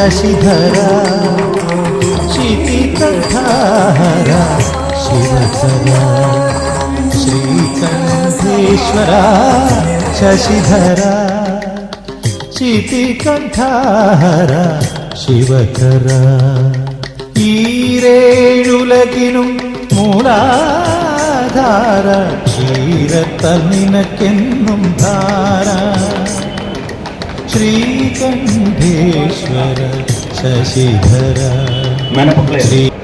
ശശിധര ശിതികണ്ഠാര ശിവധര ശ്രീകണ്ഠേശ്വര ശശിധര ശിതികണ്ഠാര ശിവധര ഈരേഴുലകിനും മൂലാധാര ക്ഷീരത്ത നിനക്കെന്നും ധാര ശ്രീകണ്ഠേശ്വര ശശിധര.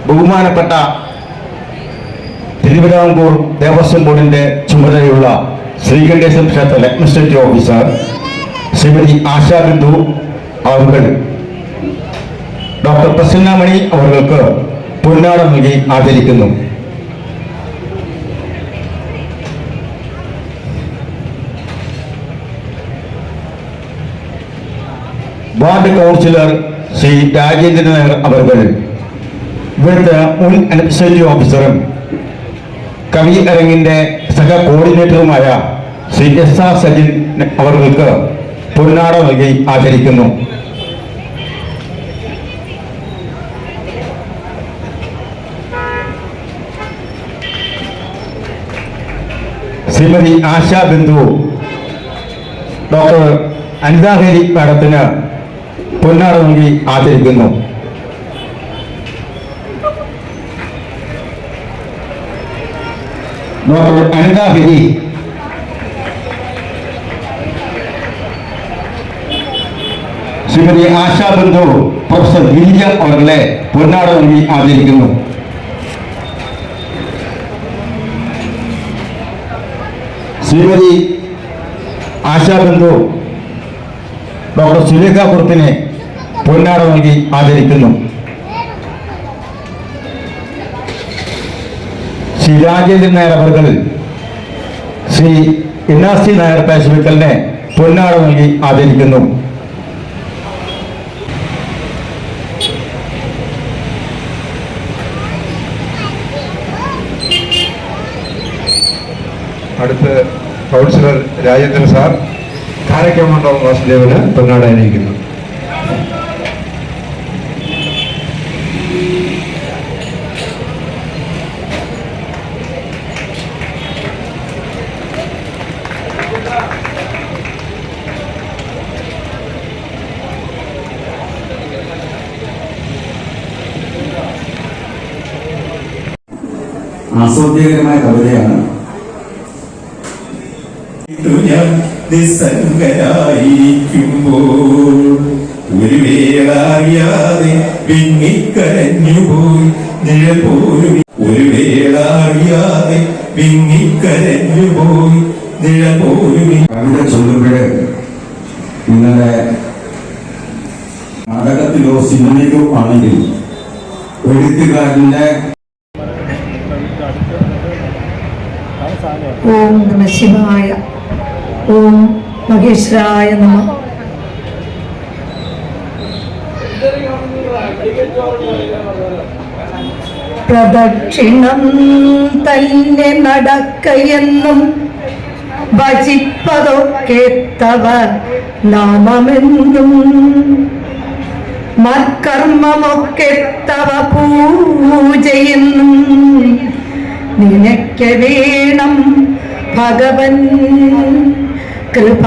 ബഹുമാനപ്പെട്ട തിരുവിതാംകൂർ ദേവസ്വം ബോർഡിന്റെ ചുമതലയുള്ള ശ്രീകണ്ഠേശ്വര ക്ഷേത്രത്തിലെ അഡ്മിനിസ്ട്രേറ്റീവ് ഓഫീസർ ശ്രീമതി ആശാ ബിന്ദു അവർ ഡോക്ടർ പ്രസന്നമണി അവർക്ക് പൊന്നാട നൽകി ആദരിക്കുന്നു. വാർഡ് കൗൺസിലർ ശ്രീ രാജേന്ദ്രൻ നായർ അവർ ഇവിടുത്തെ മുൻ അഡ്മിനിസ്ട്രേറ്റീവ് ഓഫീസറും കവി അരങ്ങിന്റെ സഹ കോർഡിനേറ്ററുമായ ശ്രീ എസ് ആർ സജിൻ അവർക്ക് പൊന്നാട നൽകി ആചരിക്കുന്നു. ശ്രീമതി ആശാ ബിന്ദു ഡോക്ടർ അനിതാഹരി മാഡത്തിന് പൊന്നാട നൽകി ആചരിക്കുന്നു ഡോക്ടർ ശ്രീമതി ആശാ ബന്ധു പ്രൊഫസർ ഗിരിജ അവരുടെ പൊന്നാട നൽകി ആചരിക്കുന്നു. ശ്രീമതി ആശാ ബിന്ദു ഡോക്ടർ കുറുപ്പിനെ പൊന്നാട നൽകി ആദരിക്കുന്നു ശ്രീ രാജേന്ദ്രൻ നായർ അവർകൾ ശ്രീ ഇന്നാസി നായർ പാശുവിക്കലിനെ പൊന്നാട നൽകി ആദരിക്കുന്നു അടുത്ത് കൗൺസിലർ രാജേന്ദ്ര സാർ കാരക്കമണ്ഡലം വാസുദേവന് പൊന്നാട അണിയിക്കുന്നു. ആസ്വാദ്യകരമായ കവിതയാണ്. ഞാൻ ഒരു വേള അറിയാതെ വിങ്ങിക്കരഞ്ഞുപോയി നിഴൽ പോലും ഒരു വേള അറിയാതെ വിങ്ങിക്കരഞ്ഞുപോയി നിഴൽ പോലും കവിത ഇന്നലെ നാടകത്തിലോ സിനിമയിലോ ആണെങ്കിൽ എഴുത്തുകാരന്റെ ഓം നമ ശിവായ. ഓം മഹേശ്വരായ നമ. പ്രദക്ഷിണം തന്നെ നടക്കയെന്നും ഭജിപ്പതൊക്കെ തവ നാമമെന്നും മത്കർമ്മമൊക്കെ തവ പൂജയെന്നും നിനക്ക് വേണം ഭഗവൻ കൃപ.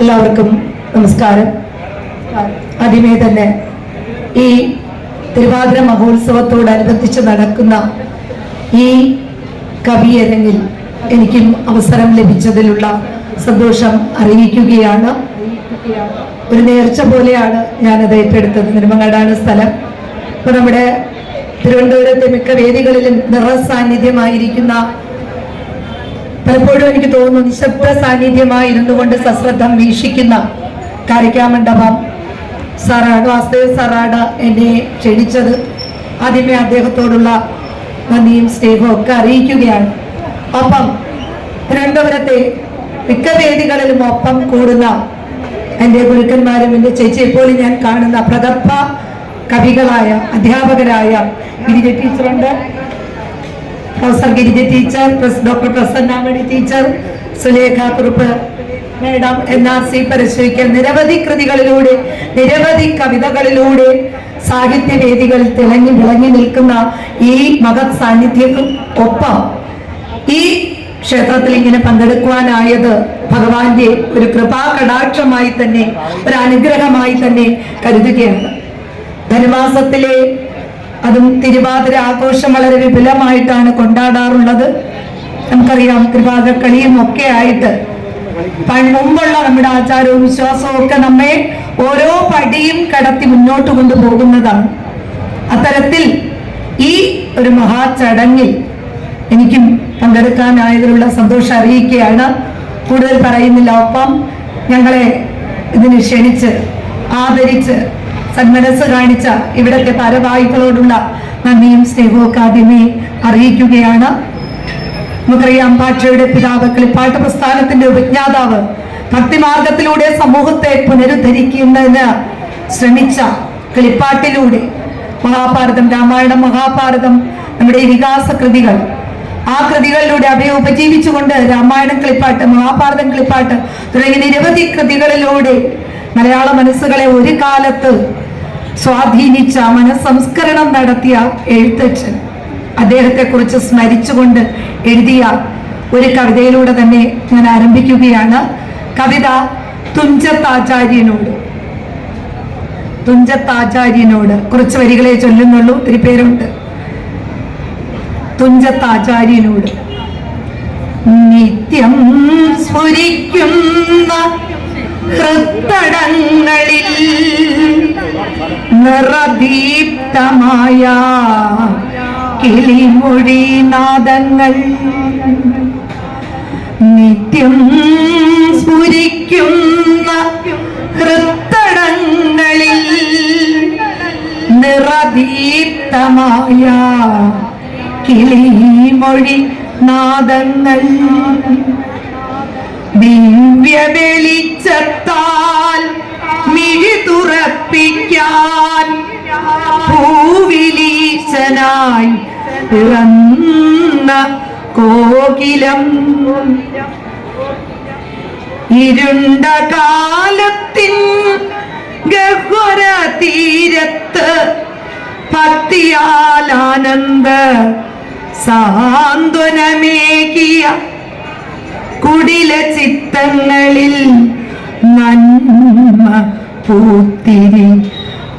എല്ലാവർക്കും നമസ്കാരം. ആദ്യമേ തന്നെ ഈ തിരുവാതിര മഹോത്സവത്തോടനുബന്ധിച്ച് നടക്കുന്ന ഈ കവിയരങ്ങിൽ എനിക്കും അവസരം ലഭിച്ചതിലുള്ള സന്തോഷം അറിയിക്കുകയാണ്. ഒരു നേർച്ച പോലെയാണ് ഞാനത് ഏറ്റെടുത്തത്. നെടുമങ്ങാടാണ് സ്ഥലം. ഇപ്പൊ നമ്മുടെ തിരുവനന്തപുരത്തെ മിക്ക വേദികളിലും നിറ സാന്നിധ്യമായിരിക്കുന്ന പലപ്പോഴും എനിക്ക് തോന്നുന്നു നിശബ്ദ സാന്നിധ്യമായിരുന്നു കൊണ്ട് സശ്രദ്ധം വീക്ഷിക്കുന്ന കാരിക്കാമണ്ഡപം സാറാണ് വാസുദേവ് സാറാണ് എന്നെ ക്ഷണിച്ചത്. ആദ്യമേ അദ്ദേഹത്തോടുള്ള നന്ദിയും സ്നേഹവും ഒക്കെ അറിയിക്കുകയാണ്. ഒപ്പം തിരുവനന്തപുരത്തെ മിക്ക വേദികളിലും ഒപ്പം കൂടുന്ന എന്റെ ഗുരുക്കന്മാരും എന്റെ ചേച്ചി എപ്പോഴും ഞാൻ കാണുന്ന പ്രഗത്ഭ കവികളായ അധ്യാപകരായ Girija ടീച്ചറുണ്ട്. Professor Girija teacher doctor Prasannamani teacher Sulekha Kurup madam N R C പരിശോധിക്കൽ നിരവധി കൃതികളിലൂടെ നിരവധി കവിതകളിലൂടെ സാഹിത്യവേദികളിൽ തിളങ്ങി വിളങ്ങി നിൽക്കുന്ന ഈ മഹത് സാന്നിധ്യക്കും ഒപ്പം ഈ ക്ഷേത്രത്തിൽ ഇങ്ങനെ പങ്കെടുക്കുവാനായത് ഭഗവാന്റെ ഒരു കൃപാ കടാക്ഷമായി തന്നെ ഒരു അനുഗ്രഹമായി തന്നെ കരുതുകയാണ്. ധനുമാസത്തിലെ അതും തിരുവാതിര ആഘോഷം വളരെ വിപുലമായിട്ടാണ് കൊണ്ടാടാറുള്ളത്. നമുക്കറിയാം തിരുവാതിര കളിയും ഒക്കെ ആയിട്ട് മുമ്പുള്ള നമ്മുടെ ആചാരവും വിശ്വാസവും ഒക്കെ നമ്മെ ഓരോ പടിയും കടത്തി മുന്നോട്ട് കൊണ്ടുപോകുന്നതാണ്. അത്തരത്തിൽ ഈ ഒരു മഹാചടങ്ങിൽ എനിക്കും പങ്കെടുക്കാനായതിലുള്ള സന്തോഷം അറിയിക്കുകയാണ്. കൂടുതൽ പറയുന്നില്ല. ഒപ്പം ഞങ്ങളെ ഇതിന് ക്ഷണിച്ച് ആദരിച്ച് സന്മനസ് കാണിച്ച ഇവിടത്തെ ഭാരവാഹികളോടുള്ള നന്ദിയും സ്നേഹവും ആദ്യമേ അറിയിക്കുകയാണ്. നമുക്കറിയാം പാറ്റയുടെ പിതാവ് കളിപ്പാട്ട് പ്രസ്ഥാനത്തിന്റെ ഉപജ്ഞാതാവ് ഭക്തിമാർഗത്തിലൂടെ സമൂഹത്തെ പുനരുദ്ധരിക്കുന്നതിന് ശ്രമിച്ച കളിപ്പാട്ടിലൂടെ മഹാഭാരതം രാമായണം മഹാഭാരതം നമ്മുടെ വികാസ കൃതികൾ. ആ കൃതികളിലൂടെ അവയെ ഉപജീവിച്ചുകൊണ്ട് രാമായണം കളിപ്പാട്ട് മഹാഭാരതം കളിപ്പാട്ട് തുടങ്ങിയ നിരവധി കൃതികളിലൂടെ മലയാള മനസ്സുകളെ ഒരു കാലത്ത് സ്വാധീനിച്ച മനസ്സംസ്കരണം നടത്തിയ എഴുത്തച്ഛൻ അദ്ദേഹത്തെ കുറിച്ച് സ്മരിച്ചുകൊണ്ട് എഴുതിയ ഒരു കവിതയിലൂടെ തന്നെ ഞാൻ ആരംഭിക്കുകയാണ്. കവിത തുഞ്ചത്താചാര്യനോട്. തുഞ്ചത്താചാര്യനോട്. കുറച്ച് വരികളെ ചൊല്ലുന്നുള്ളൂ ഒത്തിരി പേരുണ്ട്. തുഞ്ചത്താചാര്യനോട്. നിത്യം സ്ഫുരിക്കുന്ന ഹൃത്തടങ്ങളിൽ നിറദീപ്തമായ കിളിമൊഴി നാദങ്ങൾ നിത്യം സ്ഫുരിക്കുന്ന ഹൃത്തടങ്ങളിൽ നിറദീപ്തമായ കിളിമൊഴി നാദങ്ങൾ ദിവ്യ വെളിച്ചത്താൽ മിഴി തുറപ്പിക്കാൻ ഭൂവിലീശനായി പിറന്ന കോകിലം. ഇരുണ്ട കാലത്തിൻ ഗഹ്വര തീരത്ത് ഭക്തിയാൽ ആനന്ദ സാന്ത്വനമേകിയ കുടില ചിത്തങ്ങളിൽ നന്മ പൂത്തിരി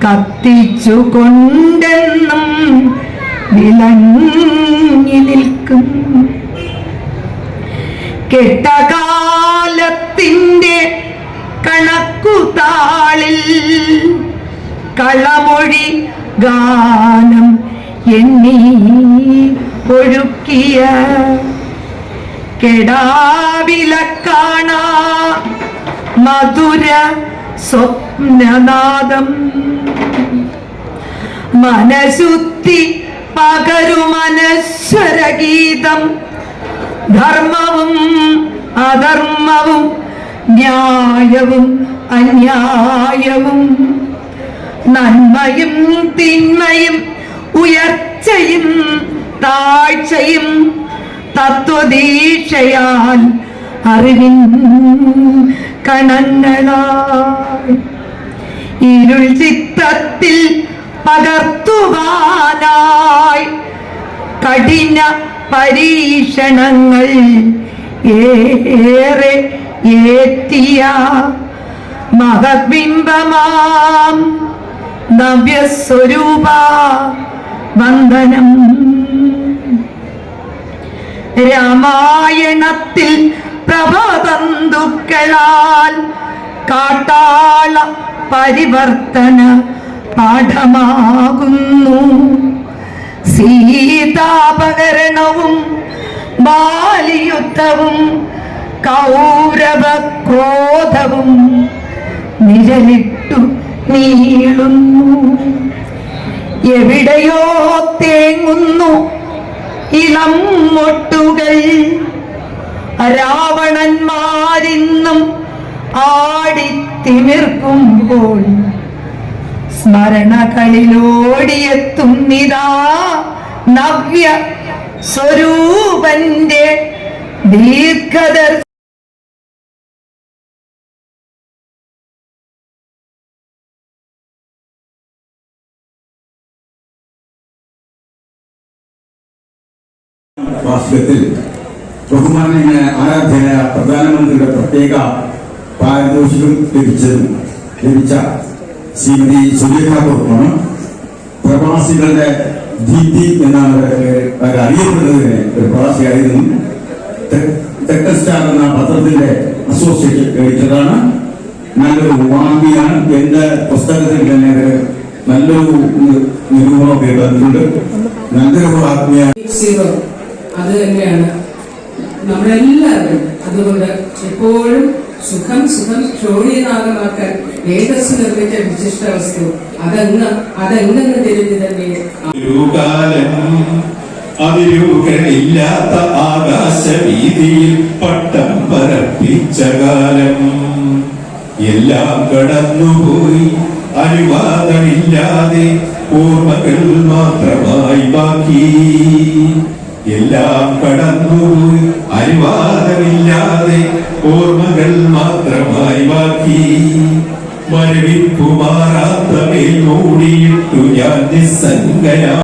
കത്തിച്ചു കൊണ്ടെന്നും വിളങ്ങി നിൽക്കും. കെട്ടകാലത്തിന്റെ കണക്കുതാളിൽ കളമൊഴി ഗാനം എണ്ണി ഒഴുക്കിയ കെടാവിലക്കാണ മധുര സ്വപ്നനാദം. മനശുദ്ധി പകരുമനശ്വരഗീതം ധർമ്മവും അധർമ്മവും ന്യായവും അന്യായവും. നന്മയും തിന്മയും ഉയർച്ചയും താഴ്ചയും തത്വദീക്ഷയാൽ അറിവിൻ കണങ്ങളായി ഇരുൾ ചിത്തത്തിൽ പകർത്തുവാനായി കഠിന പരീക്ഷണങ്ങൾ ഏറെ ഏത്തിയ മഹബിംബമാം നവ്യസ്വരൂപ വന്ദനം. രാമായണത്തിൽ പ്രഭതന്തുക്കളാൽ കാട്ടാള പരിവർത്തന പാഠമാകുന്നു. സീതാപകരണവും ബാലിയുദ്ധവും കൗരവ ക്രോധവും നിഴലിട്ടു നീളുന്നു. എവിടെയോ തേങ്ങുന്നു ഇളം മൊട്ടുകൾ. രാവണന്മാരിന്നും ആടിത്തിമിർക്കുമ്പോൾ സ്മരണകളിലോടിയെത്തുന്നിതാ നവ്യ സ്വരൂപന്റെ ദീർഘദർശ വാർഷികത്തിൽ ബഹുമാന്യ ആരാധ്യനായ പ്രധാനമന്ത്രിയുടെ പ്രത്യേക പാരിതോഷികം ലഭിച്ചതും ലഭിച്ച ശ്രീമതി സുരേഖാപുറമാണ് പ്രവാസികളുടെ ദീപ്തി എന്നാണ് അറിയപ്പെടുന്നതിനെ ഒരു പ്രവാസിയായിരുന്നു തെക്കൻ സ്റ്റാർ എന്ന പത്രത്തിന്റെ അസോസിയേഷൻ എഡിറ്ററാണ് നല്ലൊരു വാങ്ങിയാണ്. എന്റെ പുസ്തകത്തിൽ തന്നെ നല്ലൊരു നിരൂപണം ഉപയോഗിക്കുന്നുണ്ട് നല്ലൊരു ആത്മീയ അത് തന്നെയാണ്. നമ്മളെല്ലാവരും അതുകൊണ്ട് എപ്പോഴും സുഖം സുഖം ശോഭീനാകമാക്കാൻ ഏതസ് നിർമ്മിച്ച വിശിഷ്ട വസ്തു. അതെന്ന് അതെങ്ങനെ തിരിഞ്ഞു തന്നെ. ഒരു ആകാശ രീതിയിൽ പട്ടം പരപ്പിച്ച കാലം. എല്ലാം കടന്നുപോയി. അനുവാദമില്ലാതെ ഓർമ്മകൾ മാത്രമായി ബാക്കി. എല്ലാം കടന്നു അനുവാദമില്ലാതെ ഓർമ്മകൾ മാത്രമായി ബാക്കി മരവിപ്പുമാറാത്ത മേൽ മൂടിയിട്ടു ഞാൻ നിസ്സംഗയാ